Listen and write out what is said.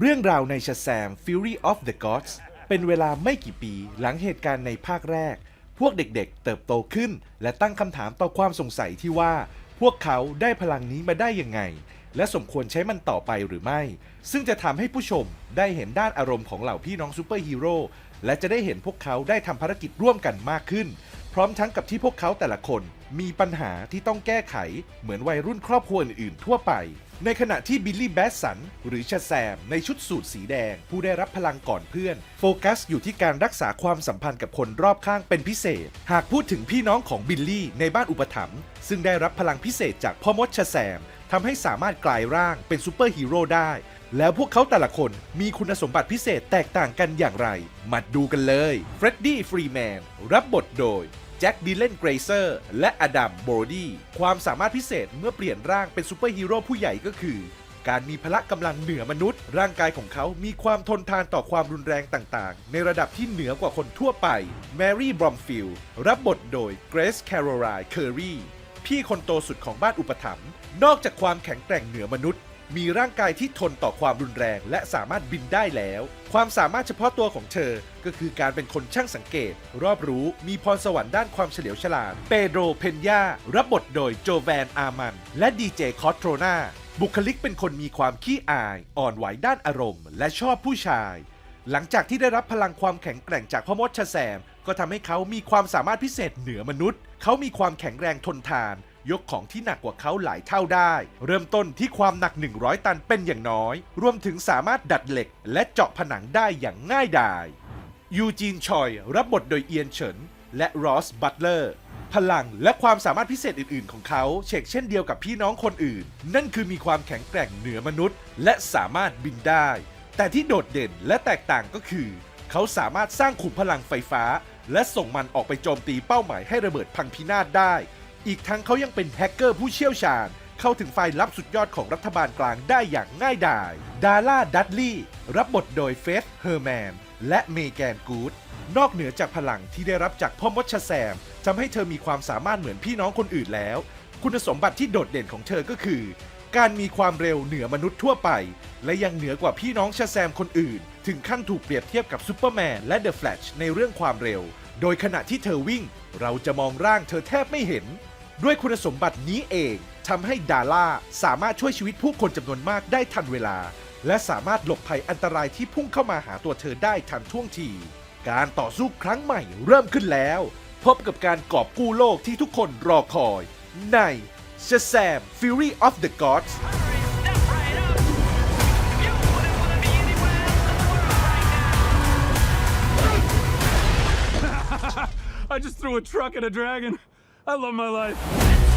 เรื่องราวในช a แซม Fury of the Gods เป็นเวลาไม่กี่ปีหลังเหตุการณ์ในภาคแรก พวกเด็กๆ เติบโตขึ้น และตั้งคำถามต่อความสงสัยที่ว่า พวกเขาได้พลังนี้มาได้ยังไง และสมควรใช้มันต่อไปหรือไม่ ซึ่งจะทำให้ผู้ชมได้เห็นด้านอารมณ์ของเหล่าพี่น้องซูเปอร์ฮีโร่และจะได้เห็นพวกเขาได้ทำภารกิจร่วมกันมากขึ้น ร้อมทั้งกับที่พวกเขาแต่ละคนมีปัญหาที่ต้องแก้ไขเหมือนวัยรุ่นครอบครัวอื่นๆทั่วไป ในขณะที่บิลลี่แบสสันหรือชาแซม ในชุดสูทสีแดง ผู้ได้รับพลังก่อนเพื่อน โฟกัสอยู่ที่การรักษาความสัมพันธ์กับคนรอบข้างเป็นพิเศษ หากพูดถึงพี่น้องของบิลลี่ในบ้านอุปถัมภ์ซึ่งได้รับพลังพิเศษจากพ่อมดชาแซมทำให้สามารถกลายร่างเป็นซูเปอร์ฮีโร่ได้ แล้วพวกเขาแต่ละคนมีคุณสมบัติพิเศษแตกต่างกันอย่างไร มาดูกันเลยเฟรดดี้ฟรีแมนรับบทโดย แจ็คดีเลนเกรเซอร์ และอดัมโบรดี้ความสามารถพิเศษเมื่อเปลี่ยนร่างเป็นซูเปอร์ฮีโร่ผู้ใหญ่ก็คือ การมีพละกำลังเหนือมนุษย์ ร่างกายของเขามีความทนทานต่อความรุนแรงต่างๆ ในระดับที่เหนือกว่าคนทั่วไปแมรี่บรอมฟิลรับบทโดยเกรซแคโรไลน์เคอรีพี่คนโตสุดของบ้านอุปถัมภ์นอกจากความแข็งแกร่งเหนือมนุษย์ มีร่างกายที่ทนต่อความรุนแรง และสามารถบินได้แล้ว ความสามารถเฉพาะตัวของเธอ ก็คือการเป็นคนช่างสังเกต รอบรู้ มีพรสวรรค์ด้านความเฉลียวฉลาด เปโดร เพนยา รับบทโดยโจแวนอามัน และดีเจคอสโทรนา บุคลิกเป็นคนมีความขี้อาย อ่อนไหวด้านอารมณ์ และชอบผู้ชาย หลังจากที่ได้รับพลังความแข็งแกร่งจากพ่อมดชาแซม ก็ทำให้เขามีความสามารถพิเศษเหนือมนุษย์ เขามีความแข็งแรงทนทาน ยกของที่หนักกว่าเขาหลายเท่าได้ เริ่มต้นที่ความหนัก 100 ตันเป็นอย่างน้อย รวมถึงสามารถดัดเหล็ก และเจาะผนังได้อย่างง่ายดายยูจีนชอยรับบทโดยเอียนเฉินและรอสบัตเลอร์พลังและความสามารถพิเศษอื่น ๆ ของเขาเชกเช่นเดียวกับพี่น้องคนอื่น นั่นคือมีความแข็งแกร่งเหนือมนุษย์ และสามารถบินได้ แต่ที่โดดเด่นและแตกต่างก็คือ เขาสามารถสร้างขุมพลังไฟฟ้า และส่งมันออกไปโจมตีเป้าหมายให้ระเบิดพังพินาศได้ อีกทั้งเขายังเป็นแฮกเกอร์ผู้เชี่ยวชาญ เข้าถึงไฟล์ลับสุดยอดของรัฐบาลกลางได้อย่างง่ายดาย ดาร่าดัตลีย์รับบทโดยเฟสเฮอร์แมน และเมแกนกูดนอกเหนือจากพลังที่ได้รับจากพ่อมดชแซมทำให้เธอมีความสามารถเหมือนพี่น้องคนอื่นแล้ว คุณสมบัติที่โดดเด่นของเธอก็คือ การมีความเร็วเหนือมนุษย์ทั่วไป และยังเหนือกว่าพี่น้องชแซมคนอื่น ถึงขั้นถูกเปรียบเทียบกับซูเปอร์แมนและเดอะแฟลชในเรื่องความเร็ว โดยขณะที่เธอวิ่ง เราจะมองร่างเธอแทบไม่เห็น ด้วยคุณสมบัตินี้เองทำให้ดาร่าสามารถช่วยชีวิตผู้คนจำนวนมากได้ทันเวลา และสามารถหลบภัยอันตรายที่พุ่งเข้ามาหาตัวเธอได้ทันท่วงที การต่อสู้ครั้งใหม่เริ่มขึ้นแล้ว พบกับการกอบกู้โลกที่ทุกคนรอคอย ใน Shazam Fury of the Gods I just threw a truck at a dragon. I love my life.